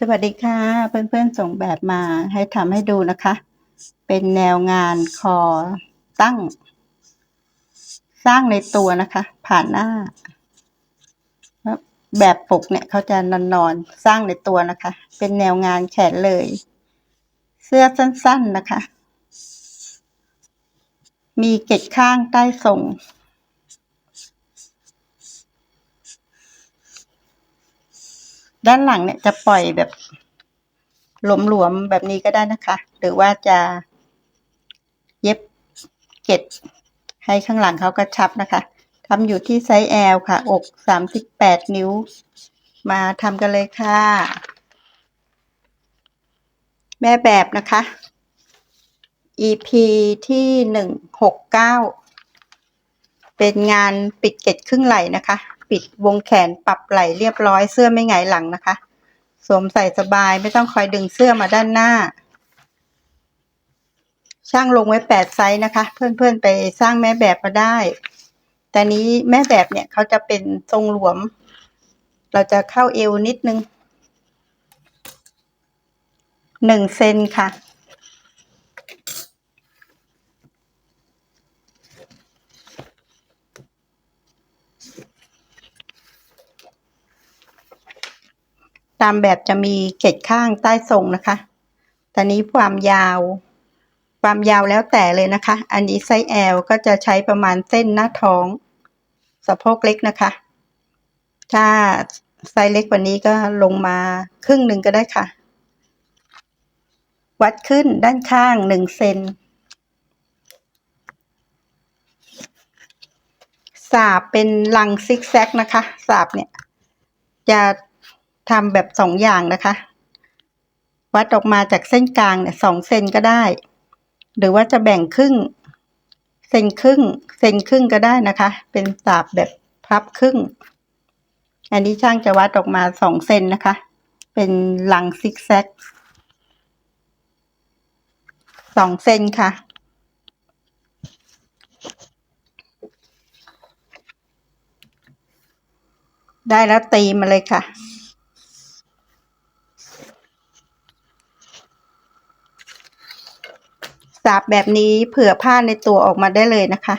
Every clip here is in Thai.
สวัสดีค่ะ เพื่อนๆส่งแบบมาให้ทำให้ดูนะคะ เป็นแนวงานคอตั้ง สร้างในตัวนะคะ ผ่านหน้า แบบปกเนี่ยเขาจะนอนนอนสร้างในตัวนะคะ เป็นแนวงานแขนเลย เสื้อสั้น ๆนะคะ มีเกล็ดข้างใต้ทรง ด้านหลังเนี่ยจะปล่อยแบบหลวมๆแบบนี้ก็ได้นะคะ หรือว่าจะเย็บเกล็ดให้ข้างหลังเขากระชับนะคะทำอยู่ที่ไซส์ L ค่ะ อกสามสิบแปดนิ้ว มาทำกันเลยค่ะ แม่แบบนะคะ EP ที่หนึ่งหกเก้าเป็นงานปิดเกล็ดครึ่งไหล่นะคะ ปิดวงแขนปรับไหล่เรียบร้อยเสื้อไม่หงายหลังนะคะ สวมใส่สบายไม่ต้องคอยดึงเสื้อมาด้านหน้า ช่างลงไว้แปดไซส์นะคะ เพื่อนๆไปสร้างแม่แบบมาได้ แต่นี้แม่แบบเนี่ยเขาจะเป็นทรงหลวม เราจะเข้าเอวนิดนึงหนึ่งเซนค่ะ ตามแบบจะมีเกล็ดข้างใต้ทรงนะคะตอนนี้ความยาว ความยาวแล้วแต่เลยนะคะ อันนี้ไซส์ L ก็จะใช้ประมาณเส้นหน้าท้องสะโพกเล็กนะคะ ถ้าไซส์เล็กกว่านี้ก็ลงมาครึ่งหนึ่งก็ได้ค่ะ วัดขึ้นด้านข้างหนึ่งเซนสาบเป็นลังซิกแซกนะคะ สาบเนี่ย จะ ทำแบบสองอย่างนะคะ วัดออกมาจากเส้นกลางเนี่ยสองเซนก็ได้ หรือว่าจะแบ่งครึ่งเซนครึ่งเซนครึ่งก็ได้นะคะ เป็นสาบแบบพับครึ่ง อันนี้ช่างจะวัดออกมาสองเซนนะคะ เป็นลังซิกแซกสองเซนค่ะได้แล้วตีมาเลยค่ะ สาบแบบนี้เผื่อผ้าในตัวออกมาได้เลยนะคะ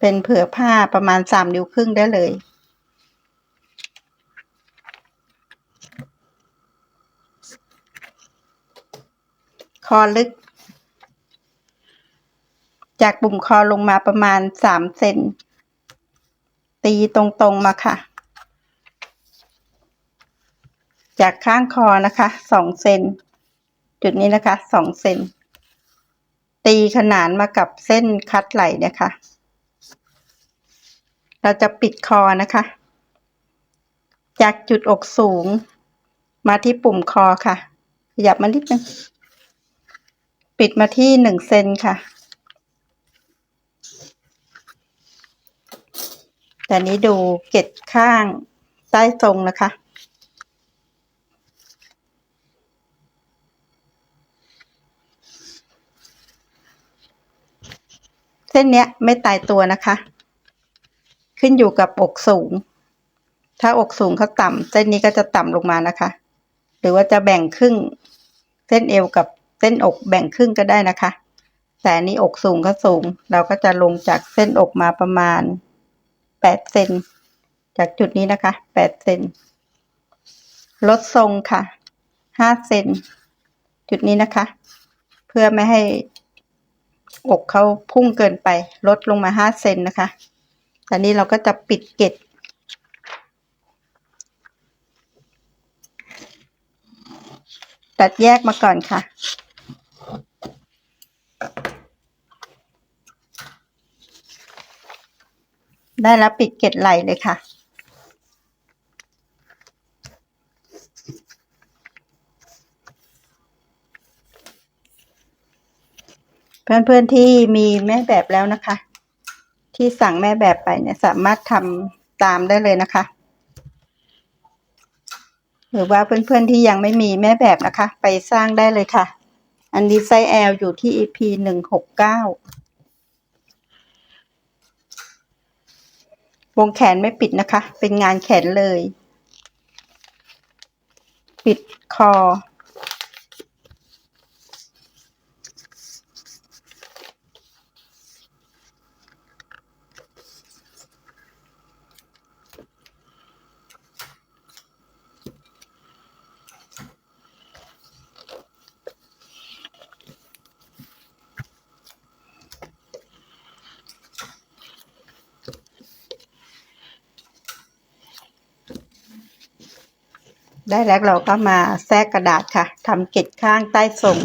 เป็นเผื่อผ้าประมาณสามนิ้วครึ่งได้เลย คอลึก จากปุ่มคอลงมาประมาณสามเซนตีตรงๆมาค่ะ จากข้างคอนะคะสองเซนจุดนี้นะคะสองเซน ตีขนานมากับเส้นคัดไหล่เนี่ยค่ะเราจะปิดคอนะคะ จากจุดอกสูง มาที่ปุ่มคอค่ะ ขยับมานิดนึง ปิดมาที่หนึ่งเซนค่ะ แต่นี้ดูเกล็ดข้างใต้ทรงนะคะ เส้นเนี้ยไม่ตายตัวนะคะ ขึ้นอยู่กับอกสูง ถ้าอกสูงเขาต่ำเส้นนี้ก็จะต่ำลงมานะคะ หรือว่าจะแบ่งครึ่ง เส้นเอวกับเส้นอกแบ่งครึ่งก็ได้นะคะ แต่นี้อกสูงก็สูง เราก็จะลงจากเส้นอกมาประมาณแปดเซนจากจุดนี้นะคะแปดเซนลดทรงค่ะห้าเซนจุดนี้นะคะ เพื่อไม่ให้ อกเขาพุ่งเกินไป ลดลงมาห้าเซนนะคะตอนนี้เราก็จะปิดเกล็ดตัดแยกมาก่อนค่ะ ได้แล้วปิดเกล็ดไหลเลยค่ะ เพื่อนๆที่มีแม่แบบแล้วนะคะ ที่สั่งแม่แบบไปเนี่ยสามารถทำตามได้เลยนะคะ หรือว่าเพื่อนๆที่ยังไม่มีแม่แบบนะคะ ไปสร้างได้เลยค่ะ อันนี้ไซส์ L อยู่ที่ EP หนึ่งหกเก้าวงแขนไม่ปิดนะคะ เป็นงานแขนเลย ปิดคอ ได้แล้วเราก็มาแทรกกระดาษค่ะทำเกล็ดข้างใต้ทรง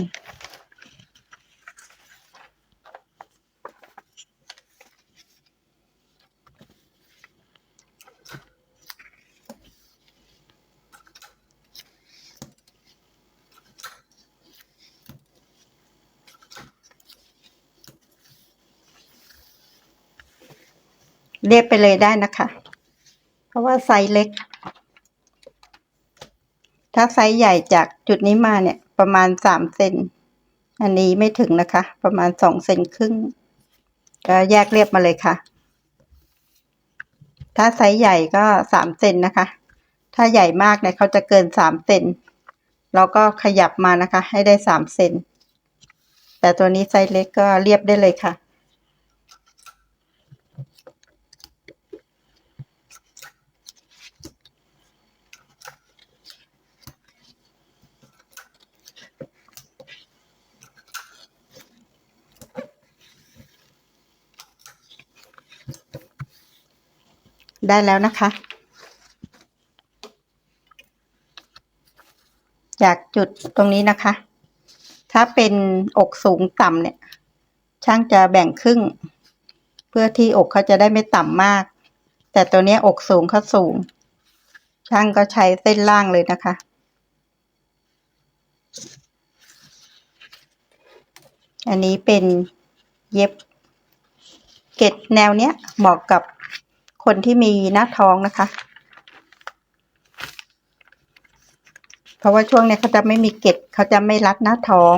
เรียบไปเลยได้นะคะ เพราะว่าไซส์เล็ก ถ้าไซส์ใหญ่จากจุดนี้มาเนี่ยประมาณสามเซนอันนี้ไม่ถึงนะคะ ประมาณสองเซนครึ่ง ก็แยกเรียบมาเลยค่ะ ถ้าไซส์ใหญ่ก็สามเซนนะคะ ถ้าใหญ่มากเนี่ยเขาจะเกินสามเซนเราก็ขยับมานะคะ ให้ได้สามเซนแต่ตัวนี้ไซส์เล็กก็เรียบได้เลยค่ะ ได้แล้วนะคะ จากจุดตรงนี้นะคะ ถ้าเป็นอกสูงต่ำเนี่ย ช่างจะแบ่งครึ่ง เพื่อที่อกเขาจะได้ไม่ต่ำมาก แต่ตัวนี้อกสูงเขาสูง ช่างก็ใช้เส้นล่างเลยนะคะอันนี้เป็นเย็บเกล็ดแนวเนี้ยเหมาะกับ คนที่มีหน้าท้องนะคะ เพราะว่าช่วงนี้เขาจะไม่มีเกล็ดเขาจะไม่รัดหน้าท้อง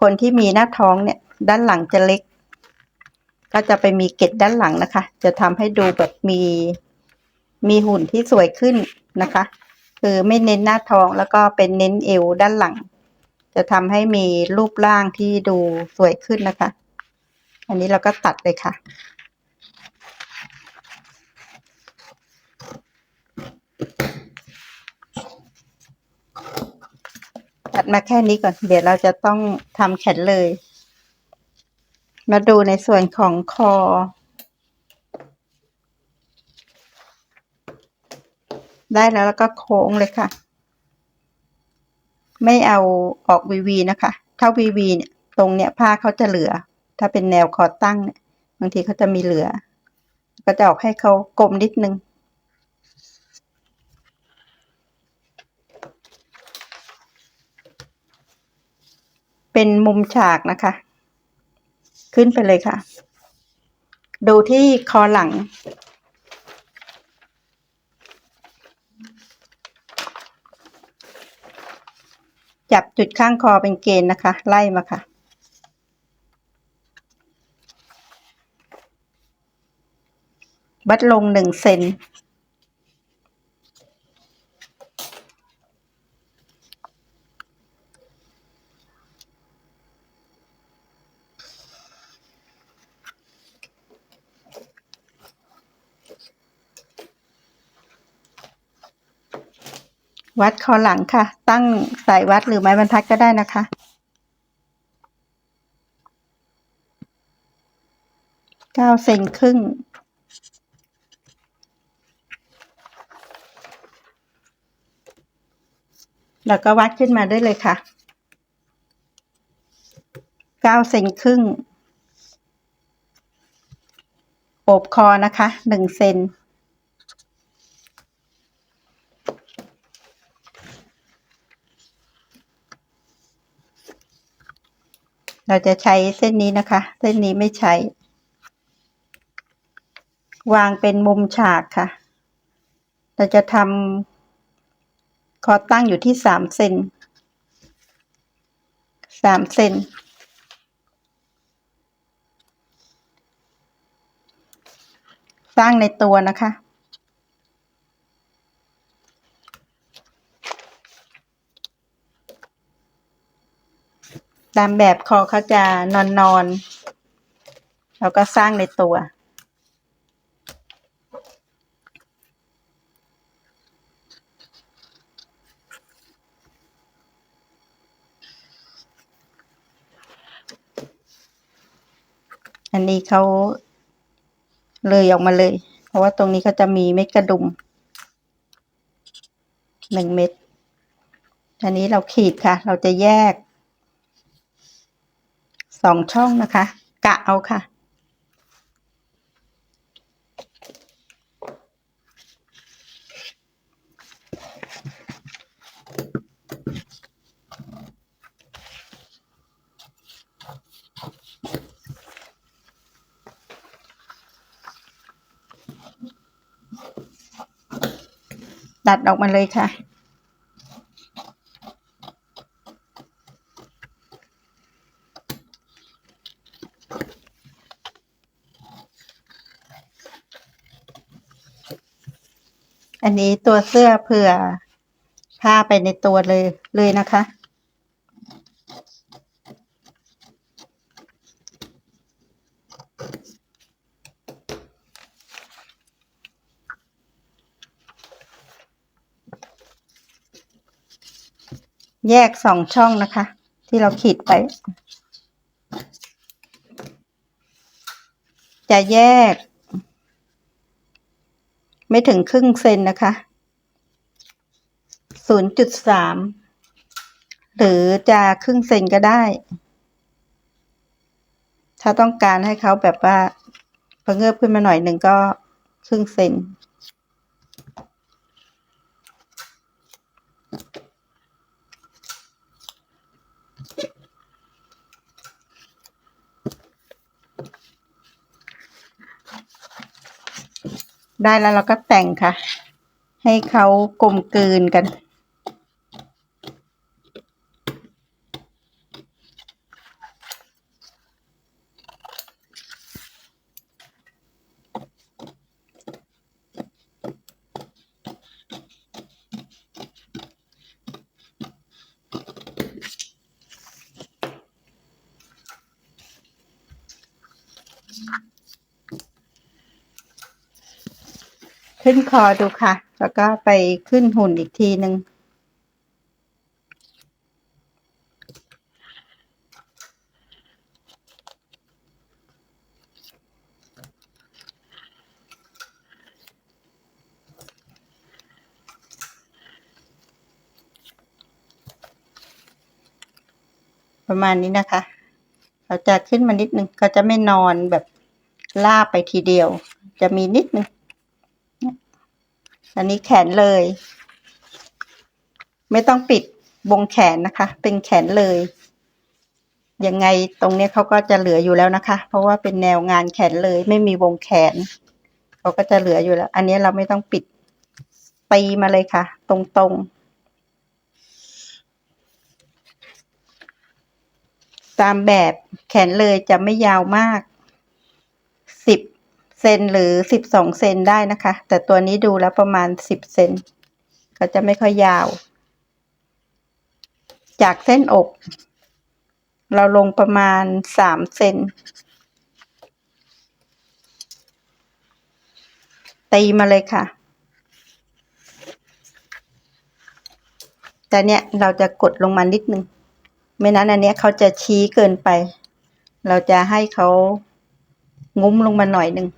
คนที่มีหน้าท้องเนี่ย ด้านหลังจะเล็ก ก็จะไปมีเกล็ดด้านหลังนะคะ จะทำให้ดูแบบมีมีหุ่นที่สวยขึ้นนะคะ คือไม่เน้นหน้าท้องแล้วก็เป็นเน้นเอวด้านหลัง จะทำให้มีรูปร่างที่ดูสวยขึ้นนะคะ อันนี้เราก็ตัดเลยค่ะ ตัดมาแค่นี้ก่อน เดี๋ยวเราจะต้องทำแขนเลย มาดูในส่วนของคอ ได้แล้วแล้วก็โค้งเลยค่ะ ไม่เอาออกวีวีนะคะ ถ้าวีวีเนี่ยตรงเนี้ยผ้าเขาจะเหลือ ถ้าเป็นแนวคอตั้งเนี่ยบางทีเขาจะมีเหลือ ก็จะออกให้เขากลมนิดนึง เป็นมุมฉากนะคะ ขึ้นไปเลยค่ะ ดูที่คอหลัง จับจุดข้างคอเป็นเกณฑ์นะคะ ไล่มาค่ะวัดลงหนึ่งเซน วัดคอหลังค่ะ ตั้งสายวัดหรือไม้บรรทัดก็ได้นะคะ เก้าเซนครึ่ง แล้วก็วัดขึ้นมาได้เลยค่ะ เก้าเซนครึ่งโอบคอนะคะหนึ่งเซน เราจะใช้เส้นนี้นะคะ เส้นนี้ไม่ใช้ วางเป็นมุมฉากค่ะ เราจะทำคอตั้งอยู่ที่สามเซนสามเซนสร้างในตัวนะคะ ตามแบบคอเขาจะนอนนอนๆแล้วก็สร้างในตัว อันนี้เขาเลยออกมาเลย เพราะว่าตรงนี้เขาจะมีเม็ดกระดุมหนึ่งเม็ดอันนี้เราขีดค่ะ เราจะแยก สองช่องนะคะ กะเอาค่ะ ตัดออกมาเลยค่ะ นนี้ตัวเสื้อเผื่อผ้าไปในตัวเลยเลยนะคะ แยกสองช่องนะคะ ที่เราขีดไป จะแยก ไม่ถึงครึ่งเซนนะคะศูนย์จุดสามหรือจะครึ่งเซนก็ได้ ถ้าต้องการให้เขาแบบว่าพอเงือบขึ้นมาหน่อยหนึ่งก็ครึ่งเซน ได้แล้วเราก็แต่งค่ะ ให้เขากลมกลืนกัน ขึ้นคอดูค่ะ แล้วก็ไปขึ้นหุ่นอีกทีหนึ่งประมาณนี้นะคะ เราจะขึ้นมานิดนึงก็จะไม่นอนแบบลาบไปทีเดียว จะมีนิดนึง อันนี้แขนเลย ไม่ต้องปิดวงแขนนะคะ เป็นแขนเลย ยังไงตรงเนี้ยเขาก็จะเหลืออยู่แล้วนะคะ เพราะว่าเป็นแนวงานแขนเลย ไม่มีวงแขนเขาก็จะเหลืออยู่แล้ว อันนี้เราไม่ต้องปิดตีมาเลยค่ะ ตรงๆตามแบบแขนเลยจะไม่ยาวมาก เซนหรือสิบสองเซนได้นะคะ แต่ตัวนี้ดูแล้วประมาณสิบเซนก็จะไม่ค่อยยาว จากเส้นอก เราลงประมาณสามเซนตีมาเลยค่ะ แต่เนี้ยเราจะกดลงมานิดนึง ไม่นั้นอันเนี้ยเขาจะชี้เกินไป เราจะให้เขางุ้มลงมาหน่อยหนึ่ง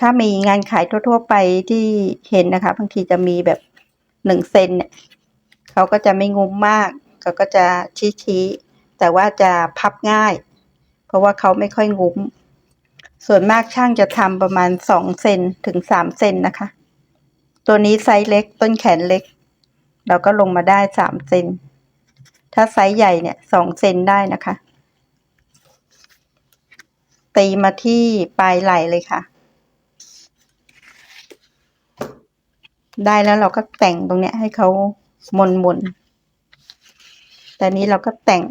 ถ้ามีงานขายทั่ว ๆ ไปที่เห็นนะคะ บางทีจะมีแบบหนึ่งเซนเนี่ยเขาก็จะไม่งุ้มมากเขาก็จะชี้ๆแต่ว่าจะพับง่าย เพราะว่าเขาไม่ค่อยงุ้ม ส่วนมากช่างจะทำประมาณสองเซนถึงสามเซนนะคะ ตัวนี้ไซส์เล็กต้นแขนเล็ก เราก็ลงมาได้สามเซนถ้าไซส์ใหญ่เนี่ยสองเซนได้นะคะ ตีมาที่ปลายไหล่เลยค่ะ ได้แล้วเราก็แต่งตรงเนี้ยให้เขามนมนแต่นี้เราก็แต่ง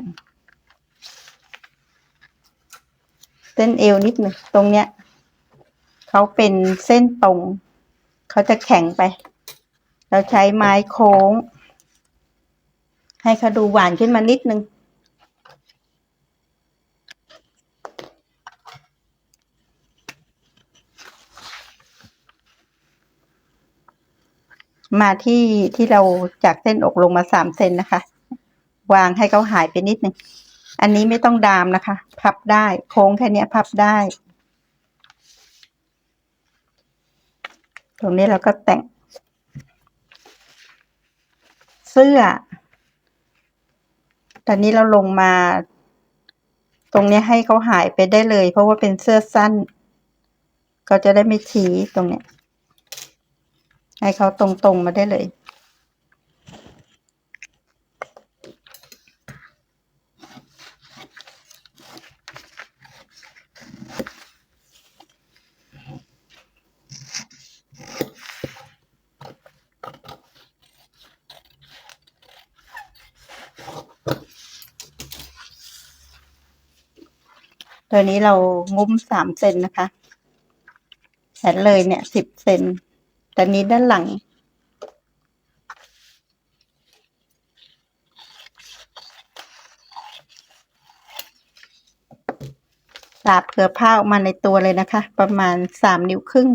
เส้นเอวนิดหนึ่งตรงเนี้ยเขาเป็นเส้นตรง เขาจะแข็งไป เราใช้ไม้โค้ง ให้เขาดูหวานขึ้นมานิดนึง มาที่ที่เราจากเส้นอกลงมาสามเซนนะคะ วางให้เขาหายไปนิดนึงอันนี้ไม่ต้องดามนะคะ พับได้ โค้งแค่เนี้ยพับได้ ตรงนี้เราก็แต่ง เสื้อ ตอนนี้เราลงมา ตรงนี้ให้เขาหายไปได้เลย เพราะว่าเป็นเสื้อสั้น ก็จะได้ไม่ชี้ตรงเนี้ย ให้เขาตรงๆมาได้เลย ตัวนี้เรางุ้มสามเซนนะคะแขนเลยเนี่ยสิบเซน แต่นี้ด้านหลัง สาบเกลือผ้าออกมาในตัวเลยนะคะ ประมาณสามนิ้วครึ่ง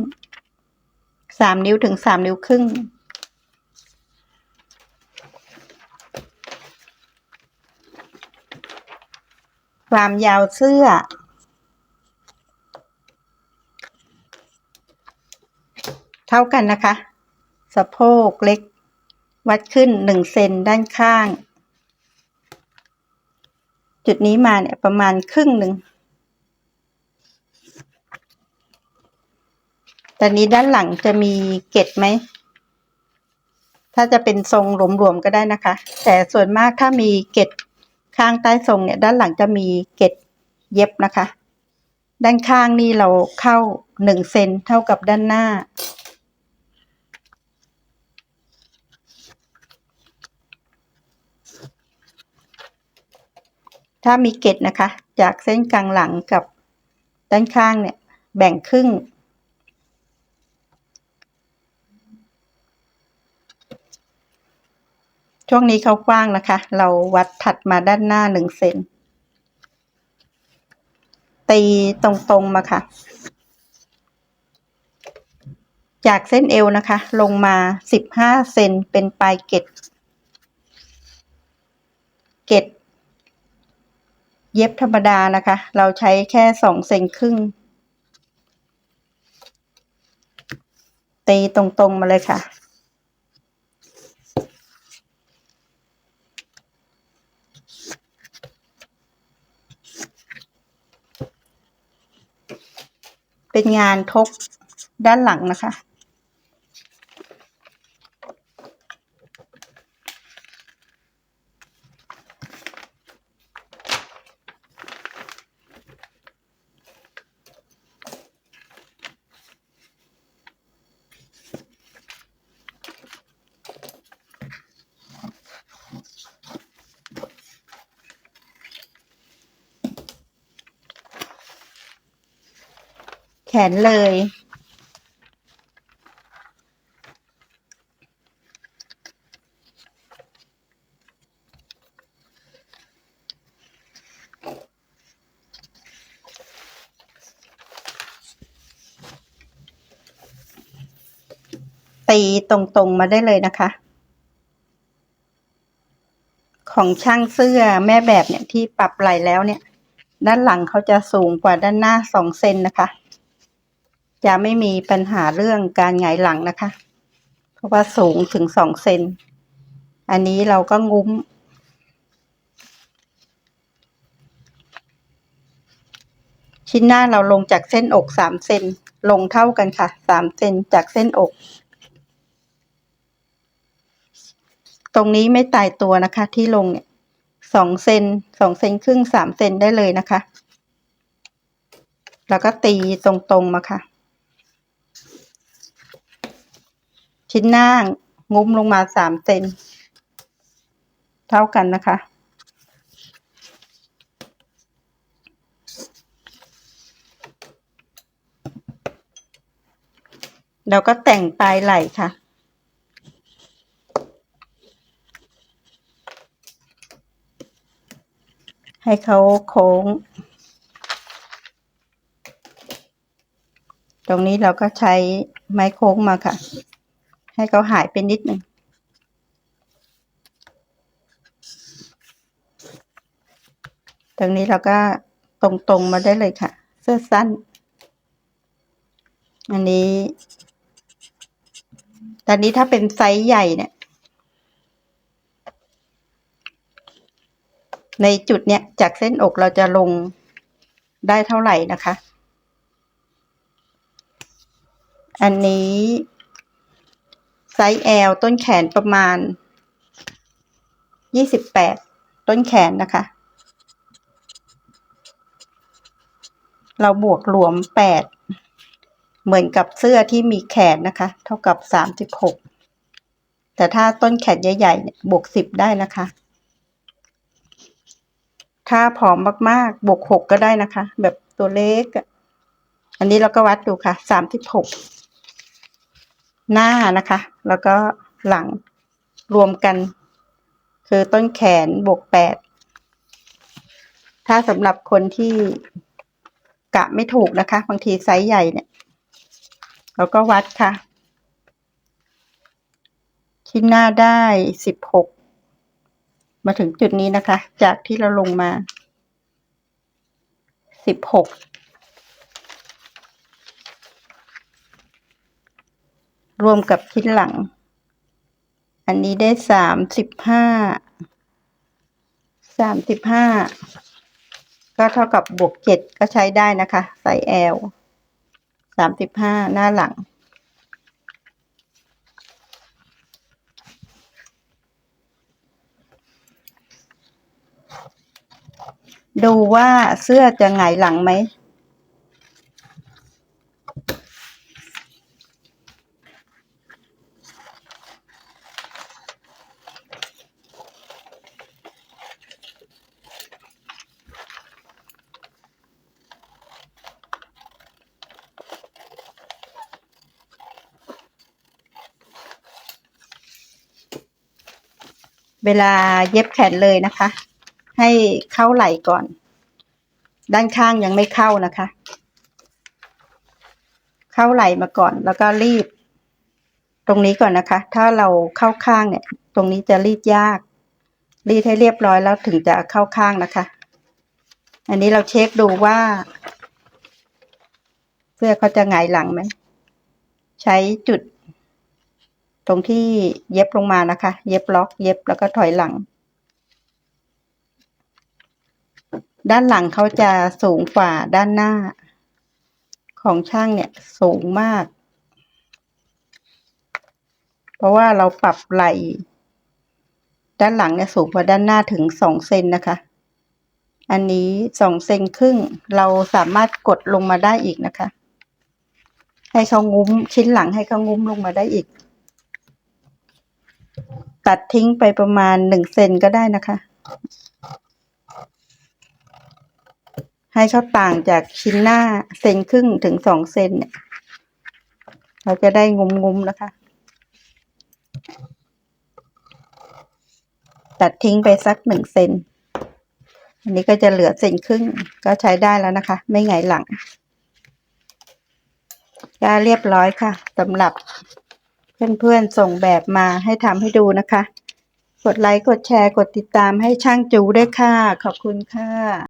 สามนิ้วถึงสามนิ้วครึ่งความยาวเสื้อ เท่ากันนะคะ สะโพกเล็ก วัดขึ้นหนึ่งเซนด้านข้าง จุดนี้มาเนี่ยประมาณครึ่งหนึ่งแต่นี้ด้านหลังจะมีเกล็ดไหม ถ้าจะเป็นทรงหลวมๆก็ได้นะคะ แต่ส่วนมากถ้ามีเกล็ดข้างใต้ทรงเนี่ย ด้านหลังจะมีเกล็ดเย็บนะคะ ด้านข้างนี่เราเข้าหนึ่งเซนเท่ากับด้านหน้า ถ้ามีเกล็ดนะคะ จากเส้นกลางหลังกับด้านข้างเนี่ย แบ่งครึ่ง ช่วงนี้เขากว้างนะคะ เราวัดถัดมาด้านหน้าหนึ่งเซนตีตรงๆมาค่ะ จากเส้นเอวนะคะ ลงมาสิบห้าเซนเป็นปลายเกล็ดเกล็ด เย็บธรรมดานะคะ เราใช้แค่สองเซนครึ่ง ตีตรงๆมาเลยค่ะเป็นงานทกด้านหลังนะคะ นเลย ตีตรงๆมาได้เลยนะคะ ของช่างเสื้อแม่แบบเนี่ยที่ปรับไหลแล้วเนี่ยด้านหลังเขาจะสูงกว่าด้านหน้าสองเซนนะคะ จะไม่มีปัญหาเรื่องการหงายหลังนะคะ เพราะว่าสูงถึงสองเซน อันนี้เราก็งุ้ม ชิ้นหน้าเราลงจากเส้นอกสามเซน ลงเท่ากันค่ะสามเซนจากเส้นอก ตรงนี้ไม่ตายตัวนะคะ ที่ลงเนี่ยสองเซนสองเซนครึ่งสามเซนได้เลยนะคะ แล้วก็ตีตรงๆมาค่ะ ชิ้นหน้างุ้มลงมาสามเซนเท่ากันนะคะ แล้วก็แต่งปลายไหล่ค่ะให้เขาโค้ง ตรงนี้เราก็ใช้ไม้โค้งมาค่ะ ให้เขาหายไปนิดหนึ่งตรงนี้เราก็ตรงๆมาได้เลยค่ะ เสื้อสั้น อันนี้ ตอนนี้ถ้าเป็นไซส์ใหญ่เนี่ย ในจุดเนี้ยจากเส้นอกเราจะลงได้เท่าไหร่นะคะ อันนี้ ซส์ L ต้นแขนประมาณยี่สิบแปดต้นแขนนะคะ เราบวกรวมแปดเหมือนกับเสื้อที่มีแขนนะคะ เท่ากับสามสิบหกแต่ถ้าต้นแขนใหญ่ๆเนี่ยบวกสิบได้นะคะ ถ้าผอมมากๆบวกหกก็ได้นะคะ แบบตัวเล็ก อันนี้เราก็วัดดูค่ะสามสิบ หน้านะคะ แล้วก็หลังรวมกัน คือต้นแขนบวกแปดถ้าสำหรับคนที่กะไม่ถูกนะคะ บางทีไซส์ใหญ่เนี่ยเราก็วัดค่ะชิ้นหน้าได้สิบหกมาถึงจุดนี้นะคะ จากที่เราลงมาสิบหก รวมกับชิ้นหลัง อันนี้ได้สามสิบห้าสามสิบห้าก็เท่ากับบวกเจ็ดก็ใช้ได้นะคะไซส์ L สามสิบห้าหน้าหลัง ดูว่าเสื้อจะหงายหลังไหม เวลาเย็บแขนเลยนะคะ ให้เข้าไหล่ก่อน ด้านข้างยังไม่เข้านะคะ เข้าไหล่มาก่อนแล้วก็รีดตรงนี้ก่อนนะคะ ถ้าเราเข้าข้างเนี่ย ตรงนี้จะรีดยาก รีดให้เรียบร้อยแล้วถึงจะเข้าข้างนะคะ อันนี้เราเช็คดูว่า เสื้อเขาจะหงายหลังไหม ใช้จุด ตรงที่เย็บลงมานะคะ เย็บล็อก เย็บแล้วก็ถอยหลัง ด้านหลังเขาจะสูงกว่าด้านหน้า ของช่างเนี่ยสูงมาก เพราะว่าเราปรับไหล่ด้านหลังเนี่ยสูงกว่าด้านหน้าถึงสองเซนนะคะ อันนี้สองเซนครึ่ง เราสามารถกดลงมาได้อีกนะคะ ให้เขางุ้มชิ้นหลังให้เขางุ้มลงมาได้อีก ตัดทิ้งไปประมาณหนึ่งเซนก็ได้นะคะ ให้เขาต่างจากชิ้นหน้าเซนครึ่งถึงสองเซนเนี่ย เราจะได้งุมงุ้มๆนะคะ ตัดทิ้งไปสักหนึ่งเซนอันนี้ก็จะเหลือเซนครึ่งก็ใช้ได้แล้วนะคะ ไม่ไงหลังก็เรียบร้อยค่ะสำหรับ เพื่อนๆส่งแบบมาให้ทำให้ดูนะคะ กดไลค์ กดแชร์ กดติดตามให้ช่างจูด้วยค่ะ ขอบคุณค่ะ